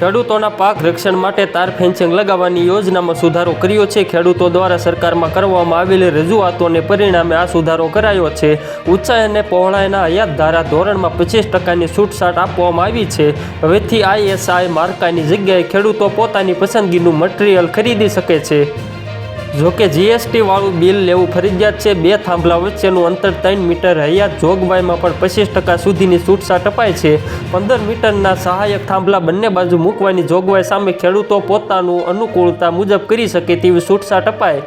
ખેડૂતોના પાક રક્ષણ માટે તાર ફેન્સિંગ લગાવવાની યોજનામાં સુધારો કર્યો છે. ખેડૂતો દ્વારા સરકારમાં કરવામાં આવેલી રજૂઆતોને પરિણામે આ સુધારો કરાયો છે. ઊંચાઈ અને પહોળાઈના હયાત ધારા ધોરણમાં પચીસ ટકાની છૂટછાટ આપવામાં આવી છે. હવેથી આઈએસઆઈ માર્કાની જગ્યાએ ખેડૂતો પોતાની પસંદગીનું મટીરિયલ ખરીદી શકે છે. જોકે જીએસટી વાળું બિલ લેવું ફરજિયાત છે, બે થાંભલા વચ્ચેનું અંતર ત્રણ મીટર હયાત. જોગવાઈમાં પણ પચીસ ટકા સુધીની છૂટછાટ અપાય છે. પંદર મીટરના સહાયક થાંભલા બંને બાજુ મૂકવાની જોગવાઈ સામે ખેડૂતો પોતાનું અનુકૂળતા મુજબ કરી શકે તેવી છૂટછાટ અપાય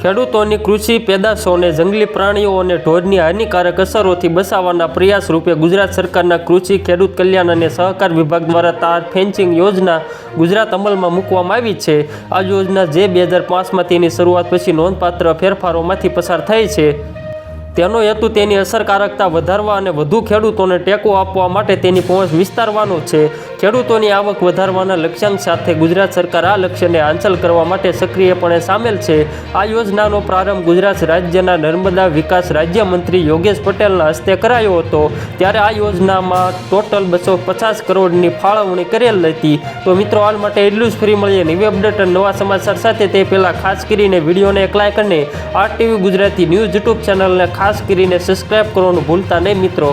ખેડૂતોની કૃષિ પેદાશોને જંગલી પ્રાણીઓ અને ઢોરની હાનિકારક અસરોથી બચાવવાના પ્રયાસ રૂપે ગુજરાત સરકારના કૃષિ, ખેડૂત કલ્યાણ અને સહકાર વિભાગ દ્વારા તાર ફેન્સિંગ યોજના ગુજરાત અમલમાં મૂકવામાં આવી છે. આ યોજના જે બે હજાર પાંચમાં તેની શરૂઆત પછી નોંધપાત્ર ફેરફારોમાંથી પસાર થઈ છે. તેનો હેતુ તેની અસરકારકતા વધારવા અને વધુ ખેડૂતોને ટેકો આપવા માટે તેની પહોંચ વિસ્તારવાનો છે. ખેડૂતોની આવક વધારવાના લક્ષ્યાંક સાથે ગુજરાત સરકાર આ લક્ષ્યને હાંસલ કરવા માટે સક્રિયપણે સામેલ છે. આ યોજનાનો પ્રારંભ ગુજરાત રાજ્યના નર્મદા વિકાસ રાજ્યમંત્રી યોગેશ પટેલના હસ્તે કરાયો હતો. ત્યારે આ યોજનામાં ટોટલ બસો પચાસ કરોડની ફાળવણી કરેલ હતી. તો મિત્રો, હાલ માટે એટલું જ ફ્રી મળીએ નવી અપડેટ અને નવા સમાચાર સાથે. તે પહેલાં ખાસ કરીને વિડીયોને એક લાઇક અને R TV Gujarati news YouTube ચેનલને ખાસ કરીને સબસ્ક્રાઈબ કરવાનું ભૂલતા નહીં મિત્રો.